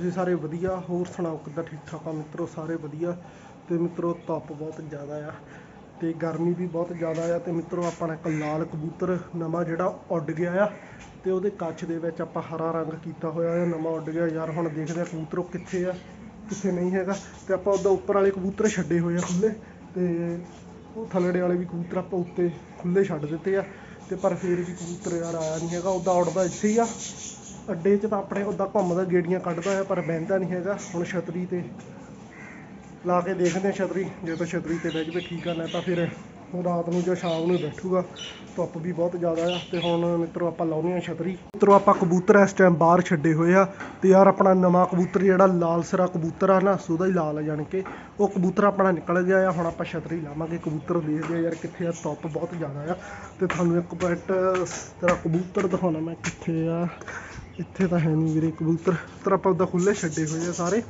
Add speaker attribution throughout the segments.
Speaker 1: ਤੁਸੀਂ ਸਾਰੇ ਵਧੀਆ, ਹੋਰ ਸੁਣਾਓ ਕਿੱਦਾਂ ਠੀਕ ਠਾਕ ਆ? ਮਿੱਤਰੋ, ਸਾਰੇ ਵਧੀਆ। ਤੇ ਮਿੱਤਰੋ, ਧੁੱਪ ਬਹੁਤ ਜ਼ਿਆਦਾ ਆ ਤੇ ਗਰਮੀ ਵੀ ਬਹੁਤ ਜ਼ਿਆਦਾ ਆ ਤੇ ਮਿੱਤਰੋ ਆਪਣਾ ਇੱਕ ਲਾਲ ਕਬੂਤਰ ਨਵਾਂ ਜਿਹੜਾ ਉੱਡ ਗਿਆ ਆ ਤੇ ਉਹਦੇ ਕੱਛ ਦੇ ਵਿੱਚ ਆਪਾਂ ਹਰਾ ਰੰਗ ਕੀਤਾ ਹੋਇਆ ਆ, ਨਵਾਂ ਉੱਡ ਗਿਆ। ਯਾਰ, ਹੁਣ ਦੇਖਦੇ ਆ ਕਬੂਤਰ ਉਹ ਕਿੱਥੇ ਆ, ਕਿੱਥੇ ਨਹੀਂ ਹੈਗਾ। ਤੇ ਆਪਾਂ ਉਹਦਾ ਉੱਪਰ ਵਾਲੇ ਕਬੂਤਰ ਛੱਡੇ ਹੋਏ ਆ ਖੁੱਲੇ ਤੇ ਉਹ ਥੱਲੜੇ ਵਾਲੇ ਵੀ ਕਬੂਤਰ ਆਪਾਂ ਉੱਤੇ ਖੁੱਲੇ ਛੱਡ ਦਿੱਤੇ ਆ ਤੇ ਪਰ ਫੇਰ ਵੀ ਕਬੂਤਰ ਯਾਰ ਆਇਆ ਨਹੀਂ ਹੈਗਾ, ਉਹਦਾ ਉੱਡਦਾ ਇੱਥੇ ਹੀ ਆ। ਅੱਡੇ 'ਚ ਤਾਂ ਆਪਣੇ ਉੱਦਾਂ ਘੁੰਮਦਾ ਗੇੜੀਆਂ ਕੱਢਦਾ ਆ ਪਰ ਬਹਿੰਦਾ ਨਹੀਂ ਹੈਗਾ। ਹੁਣ ਛਤਰੀ ਤੇ ਲਾ ਕੇ ਦੇਖਦੇ ਆ ਛਤਰੀ। ਜੇ ਤਾਂ ਛਤਰੀ ਤੇ ਬਹਿ ਜਾਵੇ, ਠੀਕ ਆ, ਨਹੀਂ ਤਾਂ ਫਿਰ ਰਾਤ ਨੂੰ ਜਾਂ ਸ਼ਾਮ ਨੂੰ ਬੈਠੂਗਾ। ਧੁੱਪ ਵੀ ਬਹੁਤ ਜ਼ਿਆਦਾ ਆ ਤੇ ਹੁਣ ਮਿੱਤਰੋ ਆਪਾਂ ਲਾਉਨੇ ਆ ਛਤਰੀ। ਮਿੱਤਰੋ ਆਪਾਂ ਕਬੂਤਰ ਇਸ ਟਾਈਮ ਬਾਹਰ ਛੱਡੇ ਹੋਏ ਆ ਤੇ ਯਾਰ ਆਪਣਾ ਨਵਾਂ ਕਬੂਤਰ ਜਿਹੜਾ ਲਾਲ ਸਿਰਾ ਕਬੂਤਰ ਆ ਨਾ ਉਹਦਾ ਹੀ ਲਾਲ ਆ ਜਾਣ ਕੇ ਉਹ ਕਬੂਤਰ ਆਪਣਾ ਨਿਕਲ ਗਿਆ ਆ। ਹੁਣ ਆਪਾਂ ਛਤਰੀ ਲਾਵਾਂਗੇ, ਕਬੂਤਰ ਦੇਖਦੇ ਆ ਯਾਰ ਕਿੱਥੇ ਆ, ਧੁੱਪ ਬਹੁਤ ਜ਼ਿਆਦਾ ਆ। ਤੇ ਤੁਹਾਨੂੰ ਇੱਕ ਮਿੰਟ ਤੇਰਾ ਕਬੂਤਰ ਦਿਖਾਉਣਾ ਮੈਂ ਕਿੱਥੇ ਆ। ਇੱਥੇ ਤਾਂ ਹੈ ਨਹੀਂ ਵੀਰੇ, ਕਬੂਤਰ ਤਰ ਆਪਾਂ ਉਹਦਾ ਖੁੱਲੇ ਛੱਡੇ ਹੋਏ ਆ ਸਾਰੇ।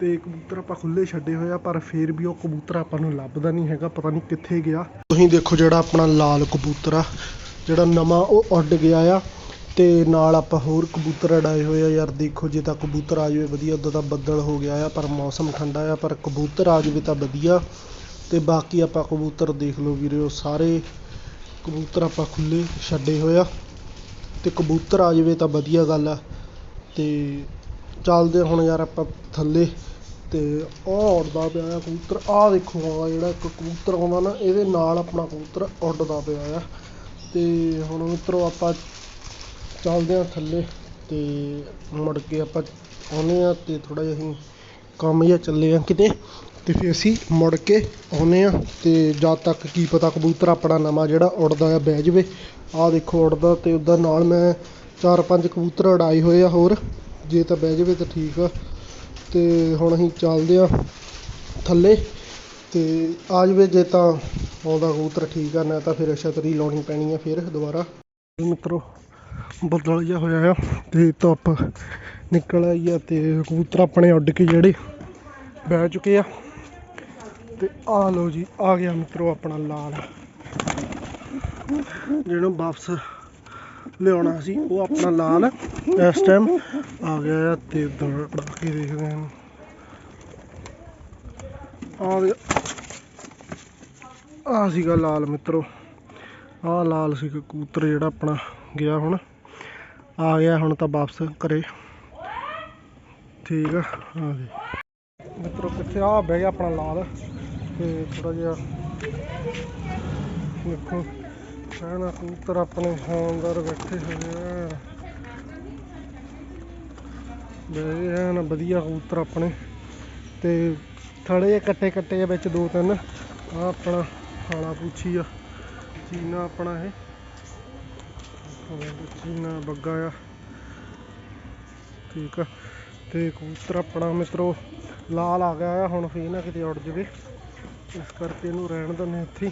Speaker 1: ਤੇ ਕਬੂਤਰ ਆਪਾਂ ਖੁੱਲੇ ਛੱਡੇ ਹੋਏ ਆ, ਪਰ ਫੇਰ ਵੀ ਉਹ ਕਬੂਤਰ ਆਪਾਂ ਨੂੰ ਲੱਭਦਾ ਨਹੀਂ ਹੈਗਾ, ਪਤਾ ਨਹੀਂ ਕਿੱਥੇ ਗਿਆ। ਤੁਸੀਂ ਦੇਖੋ ਜਿਹੜਾ ਆਪਣਾ ਲਾਲ ਕਬੂਤਰ ਆ, ਜਿਹੜਾ ਨਵਾਂ ਉਹ ਉੱਡ ਗਿਆ ਆ, ਤੇ ਨਾਲ ਆਪਾਂ ਹੋਰ ਕਬੂਤਰ ਅੜਾਏ ਹੋਏ ਆ। ਯਾਰ ਦੇਖੋ, ਜੇ ਤਾਂ ਕਬੂਤਰ ਆ ਜਾਵੇ ਵਧੀਆ, ਉਦੋਂ ਤਾਂ ਬੱਦਲ ਹੋ ਗਿਆ ਆ, ਪਰ ਮੌਸਮ ਠੰਡਾ ਆ, ਪਰ ਕਬੂਤਰ ਆ ਜਾਵੇ ਤਾਂ ਵਧੀਆ। ਤੇ ਬਾਕੀ ਆਪਾਂ ਕਬੂਤਰ ਦੇਖ ਲਓ ਵੀਰੇ, ਉਹ ਸਾਰੇ ਕਬੂਤਰ ਆਪਾਂ ਖੁੱਲੇ ਛੱਡੇ ਹੋਏ ਆ। ਅਤੇ ਕਬੂਤਰ ਆ ਜਾਵੇ ਤਾਂ ਵਧੀਆ ਗੱਲ ਆ। ਅਤੇ ਚੱਲਦੇ ਹੁਣ ਯਾਰ ਆਪਾਂ ਥੱਲੇ। ਅਤੇ ਉਹ ਉੱਡਦਾ ਪਿਆ ਆ ਕਬੂਤਰ। ਆਹ ਦੇਖੋ ਆ ਜਿਹੜਾ ਇੱਕ ਕਬੂਤਰ ਆਉਂਦਾ ਨਾ, ਇਹਦੇ ਨਾਲ ਆਪਣਾ ਕਬੂਤਰ ਉੱਡਦਾ ਪਿਆ ਆ। ਅਤੇ ਹੁਣ ਮਿੱਤਰੋ ਆਪਾਂ, ਚੱਲਦੇ ਹਾਂ ਥੱਲੇ। ਅਤੇ ਮੁੜ ਕੇ ਆਪਾਂ ਆਉਂਦੇ ਹਾਂ ਅਤੇ ਥੋੜ੍ਹਾ ਜਿਹਾ ਅਸੀਂ ਕੰਮ ਜਿਹਾ ਚੱਲੇ ਹਾਂ ਕਿਤੇ। ਅਤੇ ਫਿਰ ਅਸੀਂ ਮੁੜ ਕੇ ਆਉਂਦੇ ਹਾਂ ਅਤੇ ਜਦ ਤੱਕ ਕੀ ਪਤਾ ਕਬੂਤਰ ਆਪਣਾ ਨਵਾਂ ਜਿਹੜਾ ਉੱਡਦਾ ਆ ਬਹਿ ਜਾਵੇ। ਆਹ ਦੇਖੋ ਉੱਡਦਾ ਅਤੇ ਉਹਦਾ ਨਾਲ ਮੈਂ ਚਾਰ ਪੰਜ ਕਬੂਤਰ ਉਡਾਏ ਹੋਏ ਆ ਹੋਰ। ਜੇ ਤਾਂ ਬਹਿ ਜਾਵੇ ਤਾਂ ਠੀਕ ਆ। ਅਤੇ ਹੁਣ ਅਸੀਂ ਚੱਲਦੇ ਹਾਂ ਥੱਲੇ ਅਤੇ ਆ ਜਾਵੇ ਜੇ ਤਾਂ ਆਉਂਦਾ ਕਬੂਤਰ ਠੀਕ ਆ, ਨਾ ਤਾਂ ਫਿਰ ਛਤਰੀ ਲਾਉਣੀ ਪੈਣੀ ਆ ਫਿਰ ਦੁਬਾਰਾ। ਮਿੱਤਰੋ, ਬੱਦਲ ਜਿਹਾ ਹੋਇਆ ਆ ਅਤੇ ਧੁੱਪ ਨਿਕਲ ਆਈ ਆ ਤੇ ਕਬੂਤਰ ਆਪਣੇ ਉੱਡ ਕੇ ਜਿਹੜੇ ਬਹਿ ਚੁੱਕੇ ਆ। ਤੇ ਆ ਲਓ ਜੀ, ਆ ਗਿਆ ਮਿੱਤਰੋ ਆਪਣਾ ਲਾਲ। ਜਿਹਨੂੰ ਵਾਪਸ ਲਿਆਉਣਾ ਸੀ, ਉਹ ਆਪਣਾ ਲਾਲ ਇਸ ਟਾਈਮ ਆ ਗਿਆ ਆ ਤੇ ਉਧਰ ਉਡਾ ਕੇ ਦੇਖਦੇ ਹਾਂ। ਆ ਆ ਸੀਗਾ ਲਾਲ ਮਿੱਤਰੋ। ਆ ਲਾਲ ਸੀ ਕਬੂਤਰ ਜਿਹੜਾ ਆਪਣਾ ਗਿਆ ਹੁਣ। ਆ ਗਿਆ ਹੁਣ ਤਾਂ ਵਾਪਸ ਘਰੇ। ਠੀਕ ਆ ਆ ਜੀ ਮਿੱਤਰੋ, ਕਿੱਥੇ ਆ? ਬਹਿ ਗਿਆ ਆਪਣਾ ਲਾਲ ਤੇ ਥੋੜਾ ਜਿਹਾ ਦੇਖੋ ਕਹਿਣਾ ਕਬੂਤਰ ਆਪਣੇ ਸ਼ਾਨਦਾਰ ਬੈਠੇ ਹੋਏ ਆ। ਬਹਿ ਗਏ ਵਧੀਆ ਕਬੂਤਰ ਆਪਣੇ। ਤੇ ਥੜੇ ਜਿਹੇ ਕੱਟੇ ਕੱਟੇ ਆ ਵਿੱਚ ਦੋ ਤਿੰਨ। ਆ ਆਪਣਾ ਕਾਲਾ ਪੁੱਛੀ ਆ, ਚੀਨਾ ਆਪਣਾ ਇਹ। ਚੀਨਾ ਬੱਗਾ ਆ। ਠੀਕ ਆ। ਤੇ ਕਬੂਤਰ ਆਪਣਾ ਮਿੱਤਰੋ ਲਾਲ ਆ ਗਿਆ ਆ, ਹੁਣ ਫੇਰ ਨਾ ਕਿਤੇ ਉੱਡ ਜਵੇ। ਇਸ ਕਰਕੇ ਇਹਨੂੰ ਰਹਿਣ ਦਿੰਦੇ ਇੱਥੇ